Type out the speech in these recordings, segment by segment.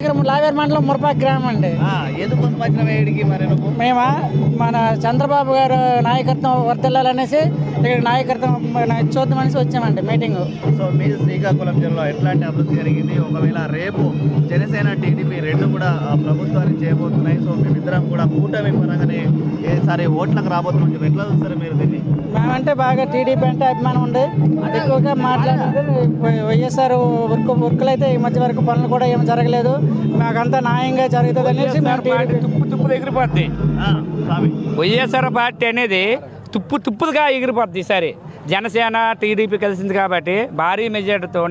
లావేర్ మండలం మురపాక గ్రామం అండి. వేడికి మరి మేమా మన చంద్రబాబు గారు నాయకత్వం వర్తిల్లాలనేసి ఇక్కడ నాయకత్వం మన చూద్దామనేసి వచ్చామండి మీటింగ్. సో మీ శ్రీకాకుళం జిల్లాలో ఎట్లాంటి అభివృద్ధి జరిగింది? ఒకవేళ రేపు జనసేన టీడీపీ రెండు కూడా ప్రభుత్వాన్ని చేయబోతున్నాయి. సో మేమిద్దరం కూడా కూటమి పరంగానే ఏసారి ఓట్లకు రాబోతున్నాం. చెప్పి ఎట్లా చూస్తారు మీరు దీన్ని? మేమంటే బాగా టీడీపీ అంటే అభిమానం ఉంది ఎక్కువగా మాట్లాడితే వైఎస్ఆర్ వర్క్ వర్కులు అయితే ఈ మధ్య వరకు పనులు కూడా ఏమి జరగలేదు. మాకంతా న్యాయంగా జరుగుతుంది అనేసి తుప్పు తుప్పులు ఎగిరిపోద్ది వైఎస్ఆర్ పార్టీ అనేది తుప్పు తుప్పులుగా ఎగిరిపోద్ది ఈసారి జనసేన టీడీపీ కలిసింది కాబట్టి భారీ మెజార్టీతో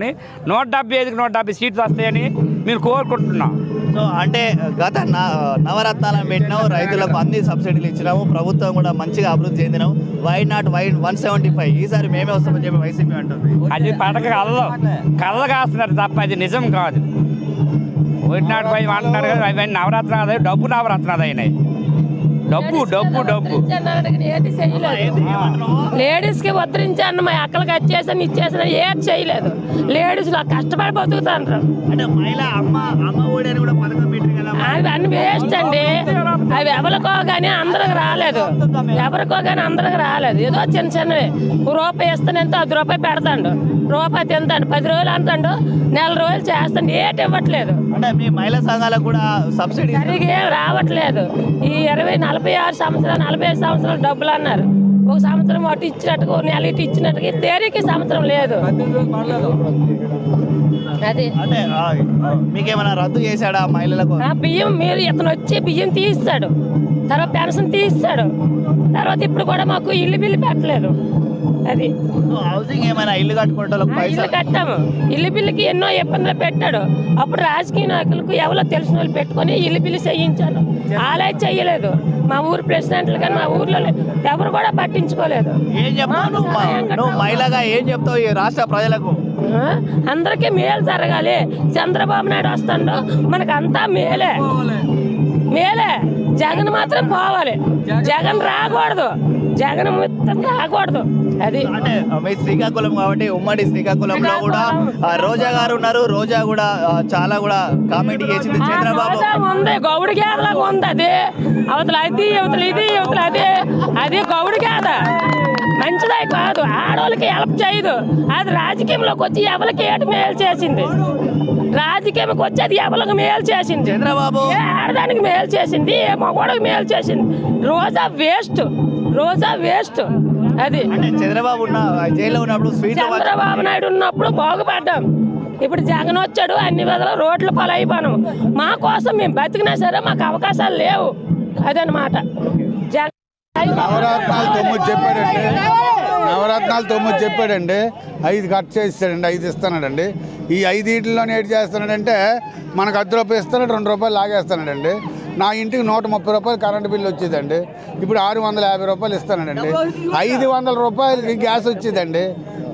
నూట డెబ్బై ఐదుకి నూట డెబ్బై సీట్లు వస్తాయని మేము కోరుకుంటున్నాం. సో అంటే గత న- నవరత్నాలను పెట్టినాము రైతులకు అన్ని సబ్సిడీలు ఇచ్చినాము ప్రభుత్వం కూడా మంచిగా అభివృద్ధి చెందినాం why not why one seventy five ఈసారి మేమే వస్తామని చెప్పి వైసీపీ అంటుంది. అది పడక కళ్ళలో. కళ్ళ కాస్తున్నారు తప్ప అది నిజం కాదు. ఒకటి నాటి పై అంటున్నారు కదా అవన్నీ నవరత్నాలు అదే డబ్బు నవరత్నాలు అయినాయి డబ్బు డబ్బు డబ్బు. లేడీస్కి ఉద్ధరించాను మా అక్కలకి వచ్చేసాను ఇచ్చేసాను ఏది చేయలేదు. లేడీస్ కష్టపడి పెట్టింది కదా అవి అన్ని వేస్ట్ అండి. అవి ఎవరికో కానీ అందరికి రాలేదు. ఎవరికో కానీ అందరికి రాలేదు. ఏదో చిన్న చిన్నవి. రూపాయి ఇస్తానంటే అది రూపాయి పెడతాడు. రూపాయి తింటాడు. పది రోజులు అంటాడు. నెల రోజులు చేస్తాడు. ఏటి ఇవ్వట్లేదు. అంటే మీ మహిళా సంఘాలకు కూడా సబ్సిడీ ఏం రావట్లేదు. ఈ ఇరవై నలభై ఆరు సంవత్సరాలు నలభై ఐదు సంవత్సరాలు డబ్బులు అన్నారు. ఒక సంవత్సరం అటు ఇచ్చినట్టుగా నెల ఇటు ఇచ్చినట్టుగా తేరికి సంవత్సరం లేదు. అది. మీకేమైనా రద్దు చేశాడా మహిళలకు? బియ్యం మీరు ఇతను వచ్చి బియ్యం తీస్తాడు తర్వాత పెన్షన్ తీస్తాడు. తర్వాత ఇప్పుడు కూడా మాకు ఇల్లు బిల్లు పెట్టలేదు అది. హౌసింగ్ ఏమైనా ఇల్లు కట్టుకుంటే ఇల్లు కట్టాము. ఇల్లు బిల్లుకి ఎన్నో ఇబ్బందులు పెట్టాడు. అప్పుడు రాజకీయ నాయకులకు ఎవరో తెలిసిన వాళ్ళు పెట్టుకొని ఇల్లు బిల్లు చేయించాను. ఆలయ చెయ్యలేదు మా ఊరు ప్రెసిడెంట్లు కానీ మా ఊర్లో ఎవరు కూడా పట్టించుకోలేదు. ఏం చెప్తావు నువ్వు? మ- నువ్వు మహిళగా ఏం చెప్తావు ఈ రాష్ట్ర ప్రజలకు? అందరికీ మేలు జరగాలి. చంద్రబాబు నాయుడు వస్తాడు. మనకంతా మేలే. మేలే. జగన్ మాత్రం పోవాలి. జగన్ రాకూడదు. జగన్ మొత్తం రాకూడదు. అది. అంటే మీ శ్రీకాకుళం కాబట్టి ఉమ్మడి శ్రీకాకుళంలో కూడా రోజా గారు ఉన్నారు. రోజా కూడా చాలా కూడా కామెంట్ చేసింది చంద్రబాబు. ఉంది. గౌడి గేదలాగా ఉంది అది. అవతల అది అవతల ఇది అవతల అది. అది గౌడి గేద. మంచిదే కాదు. ఆడవాళ్ళకి హెల్ప్ చేయదు. అది రాజకీయంలోకి వచ్చి ఎవరికి ఏటి మేలు చేసింది? రాజకీయంకి వచ్చి అది ఎవరికి మేలు చేసింది? చంద్రబాబు. ఏ ఆడదానికి మేలు చేసింది? ఏ మగవాడికి మేలు చేసింది? రోజా వేస్ట్ రోజా వేస్ట్ అది చంద్రబాబు జైల్లో ఉన్నప్పుడు చంద్రబాబు నాయుడు ఉన్నప్పుడు బాగుపడ్డాం. ఇప్పుడు జగన్ వచ్చాడు అన్ని విధాల రోడ్లు పాలైపోయాను. మా కోసం మేము బతికినా సరే మాకు అవకాశాలు లేవు. అదనమాట జగన్ నవరత్నాలు తొమ్మిది చెప్పాడండి. నవరత్నాలు తొమ్మిది చెప్పాడండి. ఐదు కట్ చేస్తాడండి ఐదు ఇస్తున్నాడండి. ఈ ఐదింటిలోనే ఏడు చేస్తున్నాడంటే మనకు అర్ధ రూపాయలు ఇస్తాడు రెండు రూపాయలు లాగేస్తున్నాడండి. నా ఇంటికి నూట ముప్పై రూపాయలు కరెంటు బిల్లు వచ్చేదండి. ఇప్పుడు ఆరు వందల యాభై రూపాయలు ఇస్తానండి ఐదు వందల రూపాయలకి గ్యాస్ వచ్చేదండి.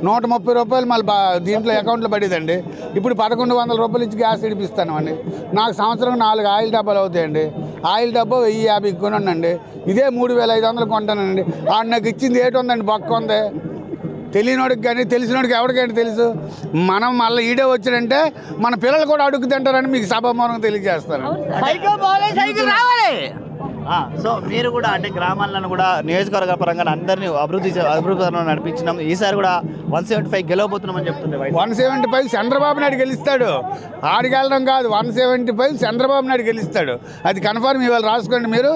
నూట ముప్పై రూపాయలు మళ్ళీ బా దీంట్లో అకౌంట్లో పడేదండి. ఇప్పుడు పదకొండు వందల రూపాయలు ఇచ్చి గ్యాస్ ఇడిపిస్తానండి నాకు సంవత్సరం నాలుగు ఆయిల్ డబ్బాలు అవుతాయండి. ఆయిల్ డబ్బా వెయ్యి యాభై కొనండి ఇదే మూడు వేల ఐదు వందలు కొంటానండి. వాడు నాకు ఇచ్చింది ఏటి ఉందండి? బొక్క ఉంది. తెలియనోడికి కానీ తెలిసినోడికి ఎవరికైనా తెలుసు. మనం మళ్ళీ ఈడే వచ్చాడంటే మన పిల్లలు కూడా అడుగు తింటారని మీకు సభామూలంగా తెలియజేస్తాను. సో మీరు కూడా అంటే గ్రామాలను కూడా నియోజకవర్గ పరంగా అందరినీ అభివృద్ధి అభివృద్ధి నడిపించినాం. ఈసారి కూడా వన్ సెవెంటీ ఫైవ్ గెలవబోతున్నామని చెప్తుంది. One seventy five Chandrababu Naidu గెలుస్తాడు. ఆడికెళ్ళడం కాదు one seventy five Chandrababu Naidu గెలుస్తాడు. అది కన్ఫర్మ్ ఇవాళ రాసుకోండి మీరు.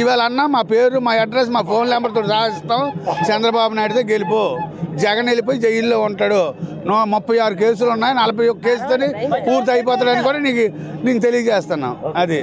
ఇవాళ అన్న మా పేరు మా అడ్రస్ మా ఫోన్ నెంబర్తో రాసిస్తాం చంద్రబాబు నాయుడుతో గెలుపు. జగన్ వెళ్ళిపోయి జైల్లో ఉంటాడు. నో ముప్పై ఆరు కేసులు ఉన్నాయి. నలభై ఒక్క కేసుతోని పూర్తి అయిపోతాడని కూడా నీకు నీకు తెలియజేస్తున్నాం. అది.